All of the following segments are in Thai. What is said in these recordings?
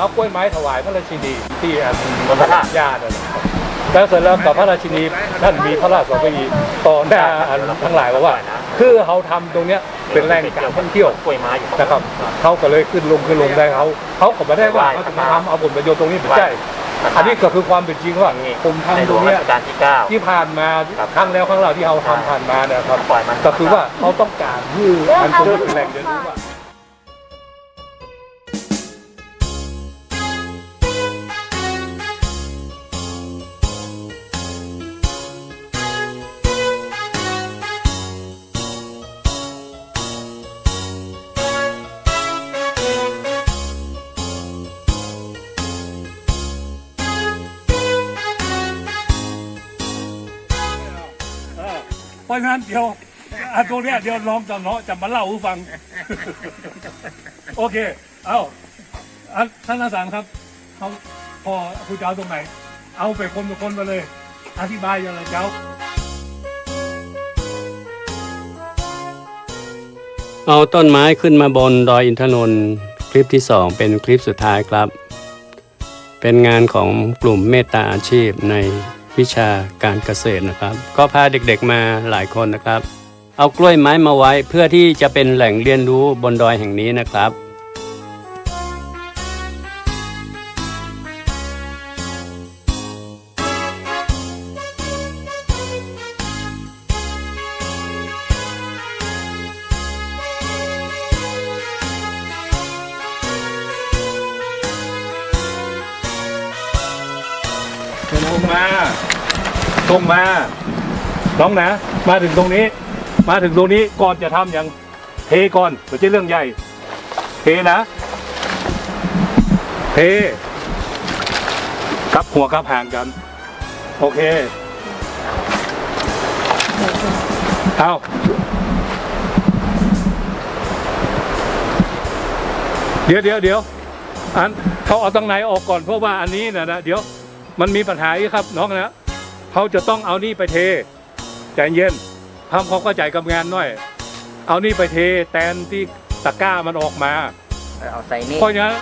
เอากล้วยไม้ถวายพระราชินีที่อันบนพระธาตุญาตินั่นแหละครับแล้วเสร็จแล้วกับพระราชินีท่านมีพระราชสวัสดีต่อหน้าอันทั้งหลายบอกว่า คือเขาทำตรงเนี้ยเป็นแหล่งการท่องเที่ยวกล้วยไม้อยู่นะครับเขาก็เลยขึ้นลงขึ้นลงได้เขาเขาก็ไม่ได้ว่าเขาจะมาทำเอาผลประโยชน์ตรงนี้ไม่ใช่อันนี้ก็คือความเป็นจริงว่าผมในทำหลตรวงงเนี้รัยชกาลที่เก้าที่ผ่านมาครับครั้งแล้วครั้งเราที่เราทำผ่านมาเนี่ยครับปล่อยมันก็คือว่าเขาต้องการให้มันตรงนี้เป็นแหล่งเรียนรู้ว่า ราะฉะนั้นเดี๋ยวอันตรงเนี้ยเดี๋ยวน้องจะเนาะจะมาเล่าให้ฟัง โอเค เอาอันท่านอาสารครับเขาพอคุณจะเอาตรงไหน เอาไปคนต่อคนมาเลย อธิบายอย่างไรเจ้า เอาต้นไม้ขึ้นมาบนดอยอินทนนท์คลิปที่ 2 เป็นคลิปสุดท้ายครับ เป็นงานของกลุ่มเมตตาอาชีพใน วิชาการเกษตรนะครับ ก็พาเด็กๆมาหลายคนนะครับ เอากล้วยไม้มาไว้เพื่อที่จะเป็นแหล่งเรียนรู้บนดอยแห่งนี้นะครับ มา น้องนะ มาถึงตรงนี้ มาถึงตรงนี้ก่อนจะทำอย่างเทก่อนไม่ใช่เรื่องใหญ่ เทนะเทกับหัวกับห่างกัน โอเคเอาเดี๋ยวเดี๋ยวเดี๋ยวอันเขาเอาตรงไหนออกก่อนเพราะว่าอันนี้นะนะเดี๋ยวมันมีปัญหาอีกครับน้องนะ เขาจะต้องเอานี่ไปเทใจเย็นทำความเข้าใจกับงานหน่อย เอานี่ไปเทแตนที่ตะกร้ามันออกมา เอาใส่นี่เพราะฉะนั้น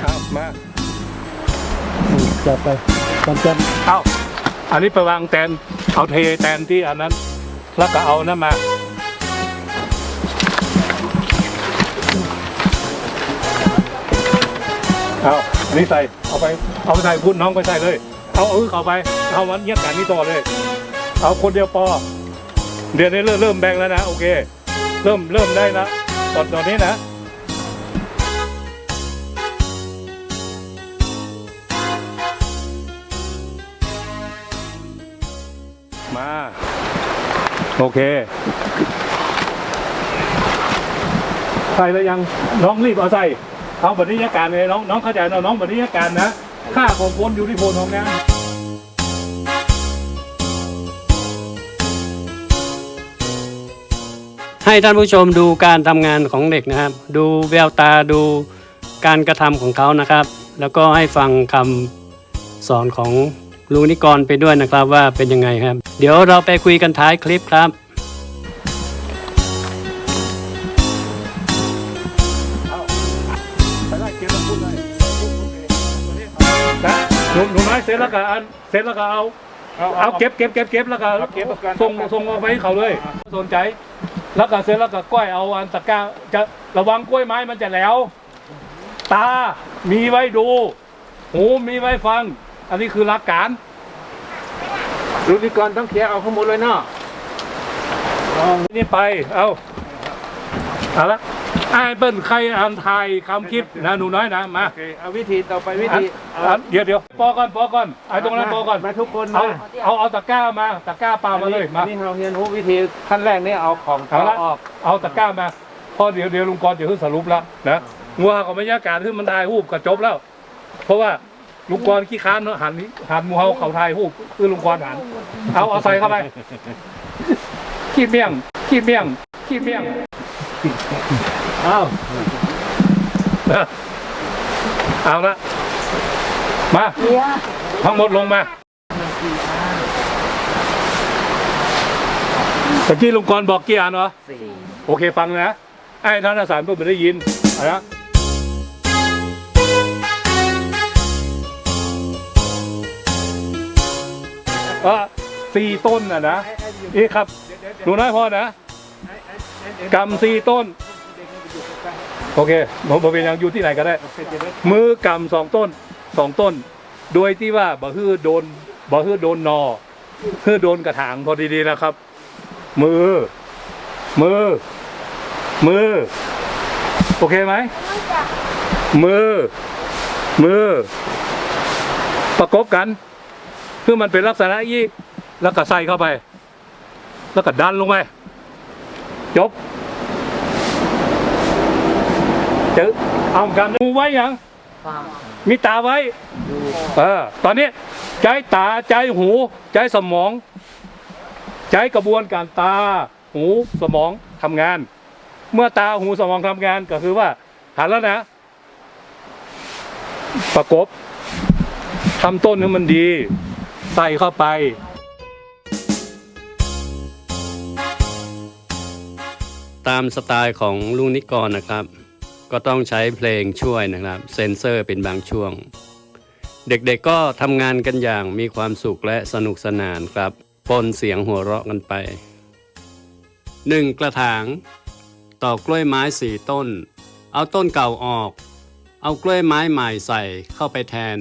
ครับมาจับไปตามจันเอาอันนี้ไปวางแตน เอาเทแตนที่อันนั้น แล้วก็เอานั่นมา เอาอันนี้ใส่เอาไปเอาไปใส่พูดน้องไปใส่เลย เอาเอาเข้าไปเอามันเงียบกันนี่ต่อเลย เอาคนเดียวพอเดี๋ยวนี้เริ่มเริ่มแบ่งแล้วนะโอเค เริ่มเริ่มได้ละตอนตอนนี้นะมา โอเค ใส่แล้วยังน้องรีบเอาใส่ เอาบรรยากาศเลยน้องน้องเข้าใจนะน้องบรรยากาศนะค่าของคนอยู่ที่โพนของนะให้ท่านผู้ชมดูการทำงานของเด็กนะครับ ดูแววตาดูการกระทำของเขานะครับ แล้วก็ให้ฟังคำสอนของลุงนิกรไปด้วยนะครับว่าเป็นยังไงครับ เดี๋ยวเราไปคุยกันท้ายคลิปครับ เสร็จแล้วก็อันเสร็จแล้วก็เอาเอาเก็บเก็บเก็บเก็บแล้วก็ส่งส่งเอาไปให้เขาเลยสนใจ แล้วก็เสร็จแล้วก็ก้อยเอาอันตะกร้าจะระวังกล้วยไม้มันจะแหล้วตา มีไว้ดู หู มีไว้ฟัง อันนี้คือหลักการรุ่นนี้ก่อนต้องเคลียร์เอาข้างบนเลยเนาะนี่ไป เอาเอาละ ไอ้เปิ้ลใครอ่านทายคำคิดนะหนูน้อยนะมาโอเคเอาวิธีต่อไปวิธีอะเดี๋ยวเดี๋ยวปอก่อนปอก่อนไอ้ตรงนั้นปอก่อนมาทุกคนเอามาเอาเอาตะกร้ามาตะกร้าปลามาเลยมานี่เราเรียนรู้วิธีขั้นแรกนี่เอาของเอาละออกเอาตะกร้ามาพอเดี๋ยวเดี๋ยวลุงกรณ์จะขึ้นสรุปแล้วนะงัวกับบรรยากาศขึ้นมันถ่ายรูปก็จบแล้ว เพราะว่าลุงกรณ์ขี้ค้านเนอะหันนี้หันหมูเฮาเขาถ่ายรูปคือลุงกรณ์หัน เอาเอาใส่เข้าไปขี้เมี่ยงขี้เมี่ยงขี้เมี่ยงเอาเอาละมา ทั้งหมดลงมาตะกี้ลุงกรบอกกี่อันวะสี่โอเคฟังนะ ไอ้ท่านอาสารเพิ่งไม่ได้ยินเอาละว่าสี่ต้นอะนะนี่ครับ ดูน้อยพอนะกำสี่ต้น โอเคผมผมเป็นยังอยู่ที่ไหนก็ได้ มือกำสองต้นสองต้น โดยที่ว่าบ่ฮื้อโดนบ่ฮื้อโดนนอฮื้อโดนกระถางพอดีๆนะครับ มือ มือ มือ โอเคไหมมือ มือ ประกบกันเพื่อมันเป็นลักษณะอีกแล้วก็ใส่เข้าไป แล้วก็ดันลงไป จบ เจอเอากันดูไว้ยังมีตาไว้เออตอนนี้ใจตาใจหูใจสมอง ใจกระบวนการตา หูสมองทำงาน เมื่อตาหูสมองทำงานก็คือว่าหันแล้วนะ ประกบทำต้นให้มันดี ใส่เข้าไปตามสไตล์ของลุงนิกรนะครับ ก็ต้องใช้เพลงช่วยนะครับเซนเซอร์เป็นบางช่วง เด็กๆก็ทำงานกันอย่างมีความสุขและสนุกสนานครับปนเสียงหัวเราะกันไป 1. กระถาง ต่อกล้วยไม้สี่ต้น เอาต้นเก่าออก เอากล้วยไม้ใหม่ใส่เข้าไปแทน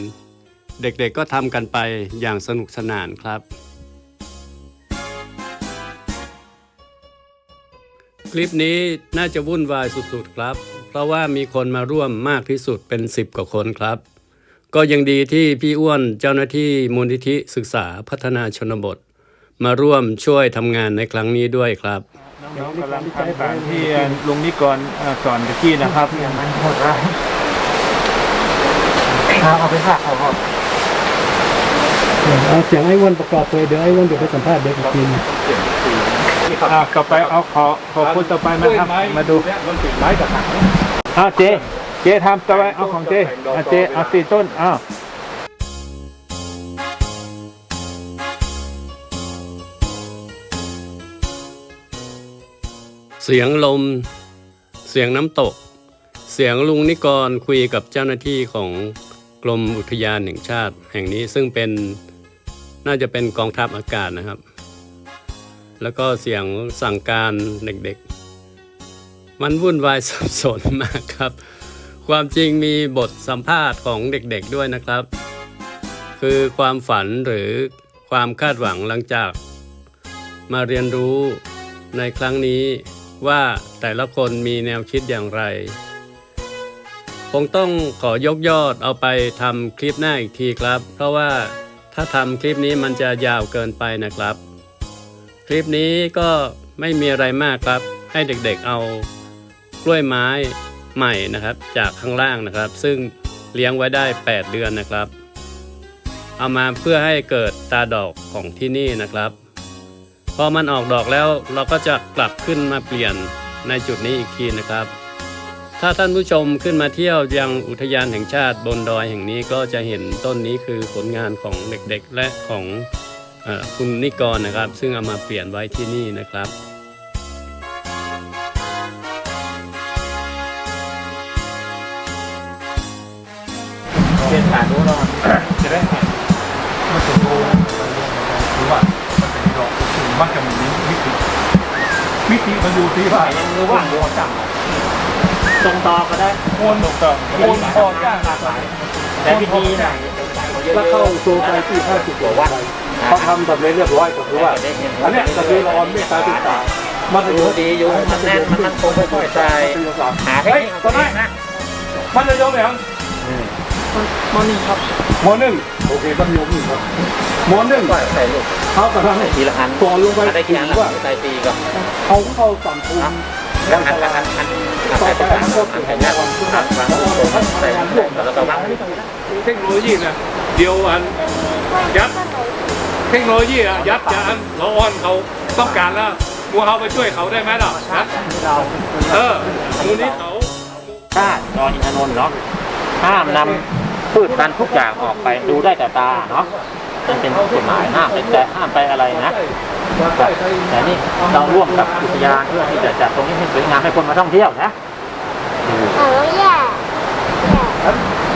เด็กๆก็ทำกันไปอย่างสนุกสนานครับ ลิปนี้น่าจะวุ่นวายสุดๆครับ เพราะว่ามีคนมาร่วมมากที่สุดเป็น 10 กว่าคนครับ ก็ยังดีที่พี่อ้วนเจ้าหน้าที่มูลนิธิศึกษาพัฒนาชนบท มาร่วมช่วยทำงานในครั้งนี้ด้วยครับน้องๆกำลังทำตามที่ลุงนิกรเอ่อสอนตะกี้นะครับอย่างมันโหดร้ายเอาเอาไปฝากเขาครับเอาเสียงไอ้อ้วนประกอบเลยเดี๋ยวไอ้อ้วนเดี๋ยวไปสัมภาษณ์เด็กอีก ทีหนึงอ่าต่อไปเอาขอขอคนต่อไปมาครับมาดูเนี่ยมันติดไม้กระถางอ้าวเจ เจทำต่อไปเอาของเจอะเจเอาสี่ต้นอ้าวเสียงลม เสียงน้ำตก เสียงลุงนิกรคุยกับเจ้าหน้าที่ของกรมอุทยานแห่งชาติ แห่งนี้ซึ่งเป็นน่าจะเป็นกองทัพอากาศนะครับ แล้วก็เสียงสั่งการเด็กๆ มันวุ่นวายสับสนมากครับ ความจริงมีบทสัมภาษณ์ของเด็กๆด้วยนะครับ คือความฝันหรือความคาดหวังหลังจาก มาเรียนรู้ในครั้งนี้ว่าแต่ละคนมีแนวคิดอย่างไร คงต้องขอยกยอดเอาไปทำคลิปหน้าอีกทีครับ เพราะว่าถ้าทำคลิปนี้มันจะยาวเกินไปนะครับ คลิปนี้ก็ไม่มีอะไรมากครับ ให้เด็กๆเอากล้วยไม้ใหม่นะครับ จากข้างล่างนะครับ ซึ่งเลี้ยงไว้ได้ 8 เดือนนะครับ เอามาเพื่อให้เกิดตาดอกของที่นี่นะครับ พอมันออกดอกแล้วเราก็จะกลับขึ้นมาเปลี่ยนในจุดนี้อีกทีนะครับ ถ้าท่านผู้ชมขึ้นมาเที่ยวยังอุทยานแห่งชาติบนดอยแห่งนี้ก็จะเห็นต้นนี้คือผลงานของเด็กๆ และของ คุณนิกรนะครับ ซึ่งเอามาเปลี่ยนไว้ที่นี่นะครับเรียนผ่านรู้นอนจะได้หันมันจะรู้หรือว่ามันจะมีดอกสูงมันจะมีวิธีวิธีมันอยู่ที่ว่ายังรู้ว่าหัวจับตรงต่อก็ได้โคนตกต่อโคนพอจ้างหลากหลายแต่วิธีไหน แล้วเข้าโซนไปที่ห้าสิบกว่าวันเขาทำสำเร็จเรียบร้อยก็คือว่า อันเนี้ยก็คือเราออนเมตตาศึกษามันจะดูดีอยู่มันแน่นมันมันคงค่อยๆใส่หาเทคเฮ้ยนิคตอนนั้นนะมันจะยกอย่างมอนี่ครับหมอหนึ่งโอเคต้องยกหนึ่งครับหมอหนึ่งก็ใส่ลูกเขากระทำให้ทีละอันสอนลงไปได้ถึกี่อังนว่าใส่ปีก่อนเขาเข้าสังค มแล้วอันอันอันอันใส่ตัวอันอันแผ่นแรกวางวางใส่แล้วก็วางเทคโนโลยีนะเดียวอันยัดเทคโนโลยีอะยัดจะอันเราออนเขาต้องการแล้วมูเขาไปช่วยเขาได้ไหมล่ะนะเออมูนี้เขาถ้าดอนอินทนนท์เนาะห้ามนำพืชพันธุ์ทุกอย่างออกไปดูได้แต่ตาเนาะ มันเป็นกฎหมายห้ามไปแตะห้ามไปอะไรนะแต่นี่เราร่วมกับอุทยานเพื่อที่จะจัดตรงนี้ให้สวยงามให้คนมาท่องเที่ยวนะเออแย่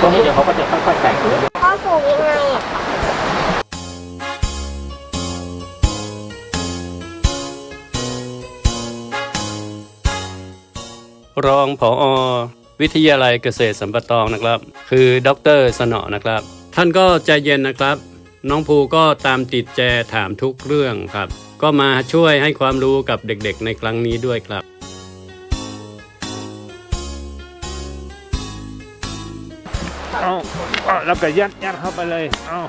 ตรงนี้เดี๋ยวเขาก็จะค่อยๆแต่งพ่อปลูกยังไงอะรองผอวิทยาลัยเกษตรสัมปทองนะครับ คือดรสนอนะครับ ท่านก็ใจเย็นนะครับ น้องภูก็ตามติดแจถามทุกเรื่องครับ ก็มาช่วยให้ความรู้กับเด็กๆ ในครั้งนี้ด้วยครับ เอาเอาแล้วก็ยัดยัดเข้าไปเลย เอา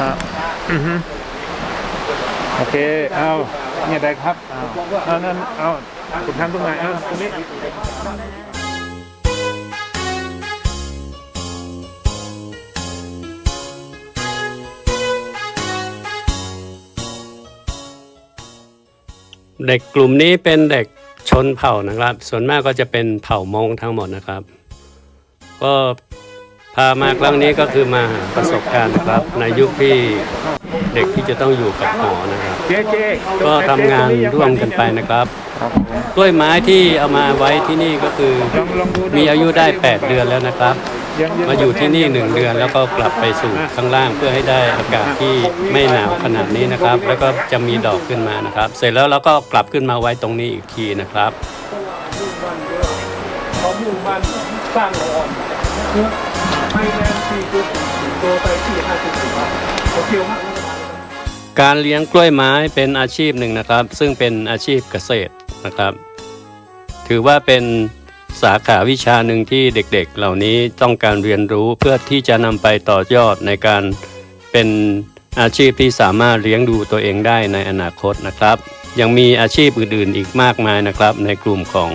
ครับอือฮึโอเค เอาเนี่ยได้ครับ เอาเอานั่นเอาคุณทำตรงไหนเอาตรงนี้ เด็กกลุ่มนี้เป็นเด็กชนเผ่านะครับ ส่วนมากก็จะเป็นเผ่ามงทั้งหมดนะครับ ก็พามาครั้งนี้ก็คือมาหาประสบการณ์นะครับ ในยุคที่เด็กที่จะต้องอยู่กับหอนะครับเจ๊เจ๊ก็ทำงานร่วมกันไปนะครับกล้วยไม้ที่เอามาไว้ที่นี่ก็คือลองลองดูมีอายุได้ 8 เดือนแล้วนะครับงง มาอยู่ที่นี่1เดือนแล้วก็กลับไปสู่ข้างล่างเพื่อให้ได้อากาศที่ไม่หนาวขนาดนี้นะครับ แล้วก็จะมีดอกขึ้นมานะครับ เสร็จแล้วเราก็กลับขึ้นมาไว้ตรงนี้อีกทีนะครับเขามุ่งมั่นสร้างละอ่อนคือไม่แรงสี่จุดถึงโตไปที่ห้าจุดถึงว่าเขาเกี่ยวมากการเลี้ยงกล้วยไม้เป็นอาชีพหนึ่งนะครับ ซึ่งเป็นอาชีพเกษตรนะครับ ถือว่าเป็น สาขาวิชาหนึ่งที่เด็กๆ เหล่านี้ต้องการเรียนรู้เพื่อที่จะนำไปต่อยอดในการเป็นอาชีพที่สามารถเลี้ยงดูตัวเองได้ในอนาคตนะครับ ยังมีอาชีพอื่นๆ อีกมากมายนะครับ ในกลุ่มของ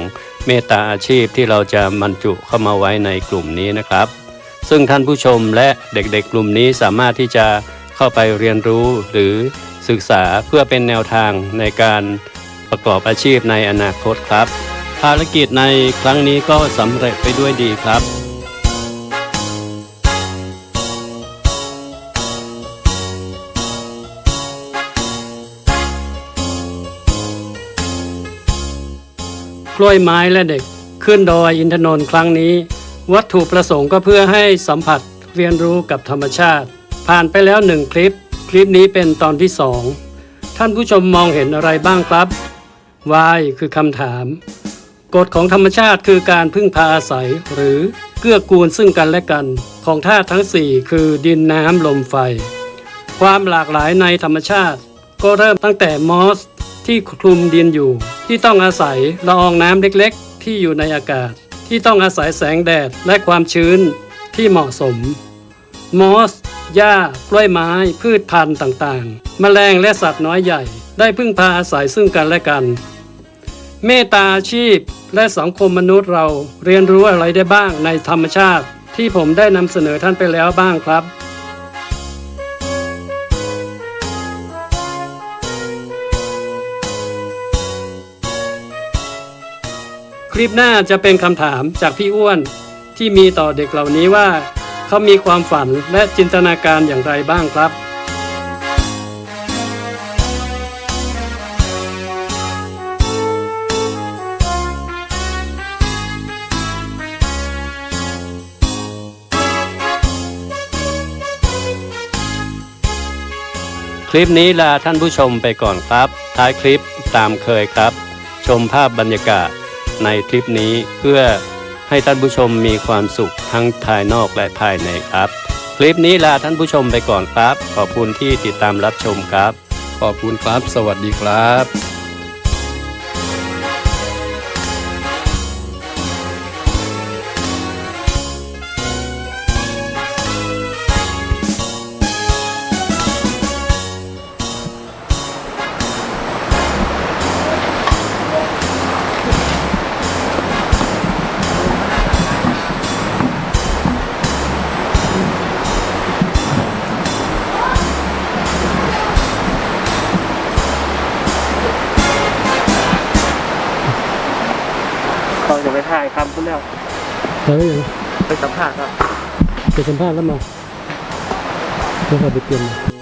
เมตตาอาชีพที่เราจะบรรจุเข้ามาไว้ในกลุ่มนี้นะครับ ซึ่งท่านผู้ชมและเด็กๆ กลุ่มนี้สามารถที่จะเข้าไปเรียนรู้หรือศึกษาเพื่อเป็นแนวทางในการประกอบอาชีพในอนาคตครับ ภารกิจในครั้งนี้ก็สำเร็จไปด้วยดีครับกล้วยไม้และเด็กขึ้นดอยอินทนนท์ครั้งนี้ วัตถุประสงค์ก็เพื่อให้สัมผัสเรียนรู้กับธรรมชาติ ผ่านไปแล้วหนึ่งคลิป คลิปนี้เป็นตอนที่สองท่านผู้ชมมองเห็นอะไรบ้างครับ Y คือคำถาม กฎของธรรมชาติคือการพึ่งพาอาศัย หรือเกื้อกูลซึ่งกันและกัน ของธาตุทั้ง 4 คือดินน้ำลมไฟ ความหลากหลายในธรรมชาติ ก็เริ่มตั้งแต่มอสที่คลุมดินอยู่ ที่ต้องอาศัยละอองน้ำเล็กๆ ที่อยู่ในอากาศ ที่ต้องอาศัยแสงแดดและความชื้นที่เหมาะสม มอสหญ้ากล้วยไม้ พืชพันธุ์ต่างๆแมลงและสัตว์น้อยใหญ่ ได้พึ่งพาอาศัยซึ่งกันและกัน เมตตาอาชีพและสังคมมนุษย์เราเรียนรู้อะไรได้บ้างในธรรมชาติ ที่ผมได้นำเสนอท่านไปแล้วบ้างครับ คลิปหน้าจะเป็นคำถามจากพี่อ้วนที่มีต่อเด็กเหล่านี้ว่า เขามีความฝันและจินตนาการอย่างไรบ้างครับ คลิปนี้ลาท่านผู้ชมไปก่อนครับ ท้ายคลิปตามเคยครับ ชมภาพบรรยากาศในคลิปนี้เพื่อให้ท่านผู้ชมมีความสุขทั้งภายนอกและภายในครับ คลิปนี้ลาท่านผู้ชมไปก่อนครับ ขอบคุณที่ติดตามรับชมครับ ขอบคุณครับ สวัสดีครับ จะไปถ่ายคำคุณแล้วเฮ้ยไปสัมภาษณ์ครับจะสัมภาษณ์แล้วมาแล้วก็ไปเปลี่ยน